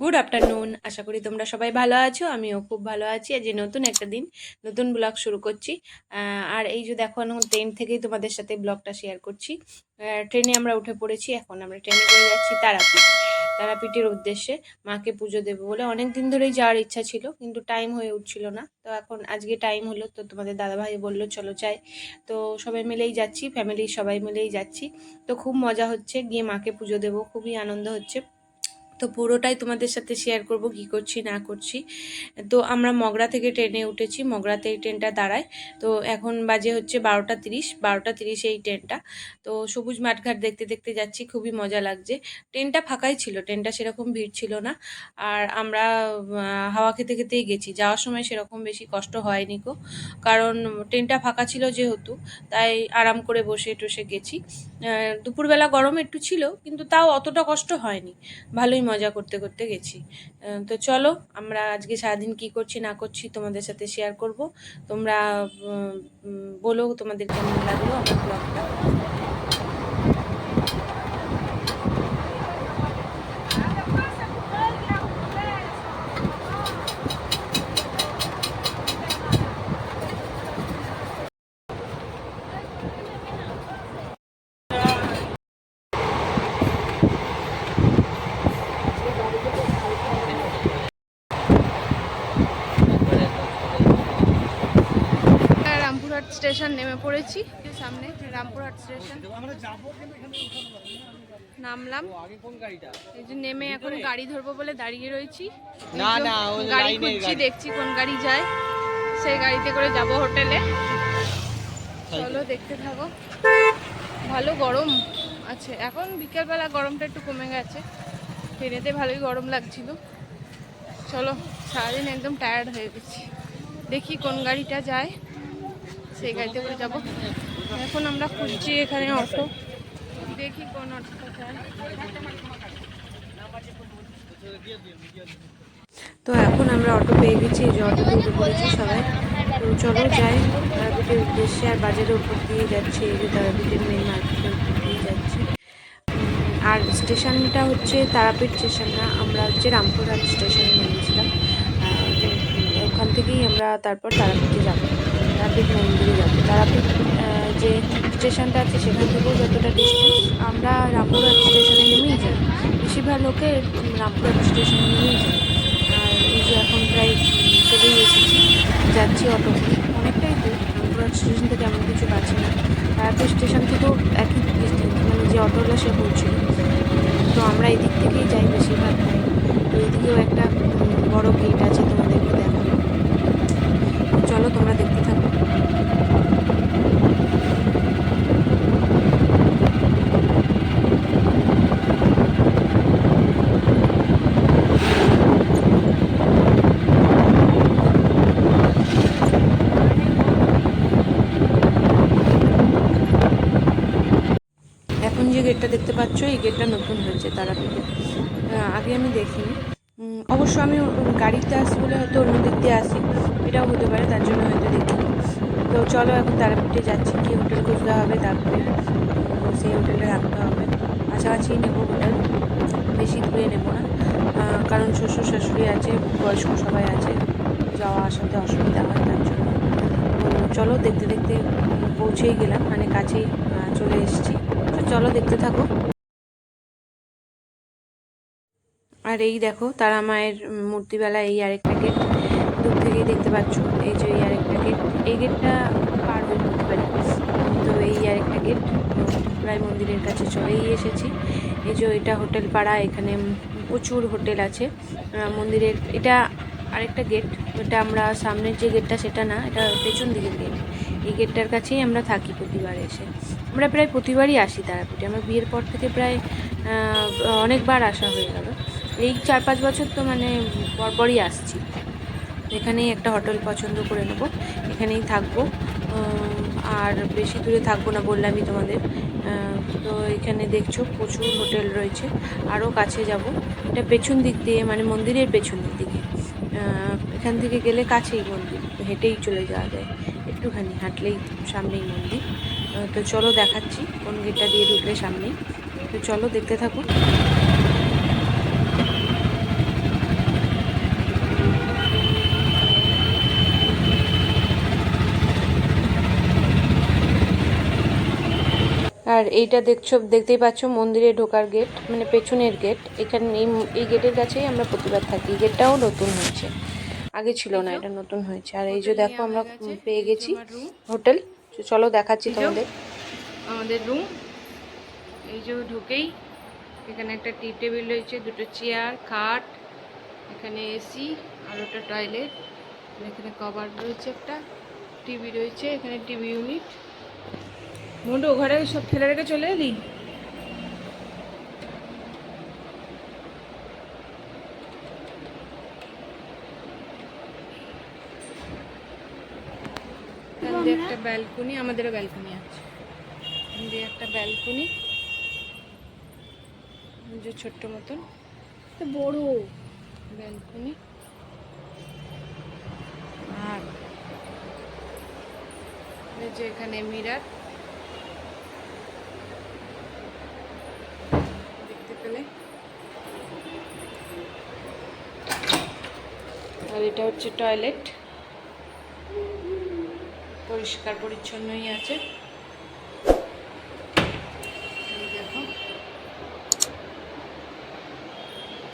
Good afternoon আশা করি তোমরা সবাই ভালো আছো, আমিও খুব ভালো আছি। আজ নতুন একটা দিন, নতুন ব্লগ শুরু করছি। আর এই যে দেখো, এখন ট্রেন থেকেই তোমাদের সাথে ব্লগটা শেয়ার করছি। ট্রেনে আমরা উঠে পড়েছি, এখন আমরা ট্রেনে করে যাচ্ছি তারাপীঠ। তারাপীঠের উদ্দেশ্যে মাকে পুজো দেবো বলে অনেক দিন ধরেই যাওয়ার ইচ্ছা ছিল, কিন্তু টাইম হয়ে উঠছিল না। তো এখন আজকে টাইম হলো, তো তোমাদের দাদাভাই বলল, চলো যাই। তো সবাই মিলেই যাচ্ছি ফ্যামিলির সবাই মিলেই যাচ্ছি। তো খুব মজা হচ্ছে, গিয়ে মাকে পুজো দেবো, খুবই আনন্দ হচ্ছে। তো পুরোটাই তোমাদের সাথে শেয়ার করব, কি করছি, না করছি। তো আমরা মগরা থেকে ট্রেনে উঠেছি, মগরাতে এই ট্রেনটা দাঁড়ায়। তো এখন বাজে হচ্ছে বারোটা তিরিশ, বারোটা তিরিশে এই ট্রেনটা। তো সবুজ মাঠঘাট দেখতে দেখতে যাচ্ছি, খুবই মজা লাগছে। ট্রেনটা ফাঁকাই ছিল, ট্রেনটা সেরকম ভিড় ছিল না। আর আমরা হাওয়া খেতে খেতেই গেছি। যাওয়ার সময় সেরকম বেশি কষ্ট হয়নি কো কারণ ট্রেনটা ফাঁকা ছিল যেহেতু, তাই আরাম করে বসে টসে গেছি। দুপুরবেলা গরম একটু ছিল, কিন্তু তাও অতটা কষ্ট হয়নি। ভালোই মজা করতে করতে গেছি। তো চলো, আমরা আজকে সারাদিন কি করছি না করছি তোমাদের সাথে শেয়ার করব। তোমরা বলো তোমাদের কেমন লাগল আমার ব্লগটা রামপুরহাট স্টেশন নেমে পড়েছি। সামনে রামপুরহাট স্টেশন। নামলাম। এই যে নেমে এখন গাড়ি ধরবো বলে দাঁড়িয়ে রয়েছি। না, না, গাড়ি খুঁজছি দেখছি কোন গাড়ি যায়। সেই গাড়িতে করে যাব হোটেলে। চলো দেখতে থাকো। ভালো গরম আছে। এখন বিকেলবেলা গরমটা একটু কমে গেছে। ট্রেনেতে ভালোই গরম লাগছিল। চলো সারাদিন একদম টায়ার্ড হয়ে গেছি। দেখি কোন গাড়িটা যায়। সেই গাড়িতে করে যাব। এখন আমরা খুঁজছি এখানে অটো দেখি কোন তো এখন আমরা অটো পেয়ে গেছি যে অটোতে উঠে সবাই। তো চলো যাই, তারাপীঠের উদ্দেশ্যে আর বাজারের উপর দিয়ে যাচ্ছি, এই যে তারাপীঠের মেন মার্কেটের উপর দিয়ে যাচ্ছি। আর স্টেশনটা হচ্ছে তারাপীঠ স্টেশন না, আমরা হচ্ছে রামপুরহাট স্টেশনে নেমেছিলাম। ওখান থেকেই আমরা তারপর তারাপীঠে যাব। তারাপীঠ মন্দিরে যাব। তারাপীঠ যে স্টেশনটা আছে সেখান থেকেও যতটা ডিস্টেন্স আমরা রামপুরহাট স্টেশনে নেমেই যাই। বেশিরভাগ লোকে রামপুরহাট স্টেশনে নেমেই যায়। আর এই যে এখন প্রায় চলেই এসেছি, যাচ্ছি অটো অনেকটাই দূর, রামপুরহাট স্টেশন থেকে এমন কিছু কাছে না। তারাপীঠ স্টেশন থেকেও একই ডিস্টেন্স মানে যে অটোওয়ালা সে পৌঁছিল তো আমরা এদিক থেকেই যাই বেশিরভাগ। তো এদিকেও একটা বড় গেট আছে তোমাদেরকে দেখাবো চলো তোমরা দেখতে থাকো এখন যে গেটটা দেখতে পাচ্ছ এই গেটটা নতুন হয়েছে তারাপীঠে আগে আমি উম, অবশ্য আমি গাড়িতে আসি বলে হয়তো অন্য দিক দিয়ে আসি। এটাও হতে পারে তার জন্য হয়তো দেখিনি। তো চলো এখন তারাপীঠে যাচ্ছি কি হোটেল খুঁজতে হবে তারপরে সেই হোটেলে রাখতে হবে। কাছাকাছি নেব হোটেল বেশি দূরে নেব না। কারণ শ্বশুর শাশুড়ি আছে বয়স্ক সবাই আছে যাওয়া আসাতে অসুবিধা হয় তার চলো দেখতে দেখতে পৌঁছেই গেলাম মানে কাছেই চলে এসেছি। তো চলো দেখতে থাকো। আর এই দেখো, তারা মায়ের মূর্তিবেলা এই আরেকটা গেট দূর থেকেই দেখতে পাচ্ছ। এই যে এই আরেকটা গেট এই গেটটা পার হয়ে যেতে পারি। তো এই আরেকটা গেট প্রায় মন্দিরের কাছে চলেই এসেছি। এই যে এটা হোটেল পাড়া, এখানে প্রচুর হোটেল আছে। মন্দিরের, এটা আরেকটা গেট এটা আমরা সামনের যে গেটটা সেটা না, এটা পেছন দিকের গেট এই গেটটার কাছেই আমরা থাকি প্রতিবার এসে। আমরা প্রায় প্রতিবারই আসি তারাপীঠে। আমার বিয়ের পর থেকে প্রায় অনেকবার আসা হয়ে গেল। এই চার পাঁচ বছর তো মানে পরপরই আসছি। এখানেই একটা হোটেল পছন্দ করে নেব। এখানেই থাকব। আর বেশি দূরে থাকব না বললামই তোমাদের। তো এখানে দেখছ প্রচুর হোটেল রয়েছে। আরও কাছে যাব। এটা পেছন দিক দিয়ে মানে মন্দিরের পেছন দিক এখান থেকে গেলে কাছেই মন্দির হেঁটেই চলে যাওয়া যায়। একটুখানি হাঁটলেই সামনেই মন্দির। তো চলো দেখাচ্ছি, কোন গেটটা দিয়ে ঢুকলে সামনেই। তো চলো দেখতে থাকো আর এইটা দেখছ দেখতেই পাচ্ছ মন্দিরে ঢোকার গেট মানে পেছনের গেট এখানে এই এই গেটের কাছেই আমরা প্রতিবার থাকি। গেটটাও নতুন হয়েছে। আগে ছিল না এটা নতুন হয়েছে। আর এই যে দেখো আমরা পেয়ে গেছি হোটেল। চলো দেখাচ্ছি তোমাদের। আমাদের রুম এই যে ঢুকেই এখানে একটা টি টেবিল রয়েছে দুটো চেয়ার খাট এখানে এসি আর ওটা টয়লেট এখানে কভার রয়েছে একটা টিভি রয়েছে এখানে টিভি ইউনিট মোটো ঘরে সব ফেলে রেখে চলে এলি? একটা ব্যালকনি আমাদেরও ব্যালকনি আছে। দিয়ে একটা ব্যালকনি যে ছোট্ট মতন। বড়। ব্যালকনি আর যে এখানে মিরার দেখতে পেলে আর এটা হচ্ছে টয়লেট। পরিষ্কার পরিচ্ছন্নই আছে।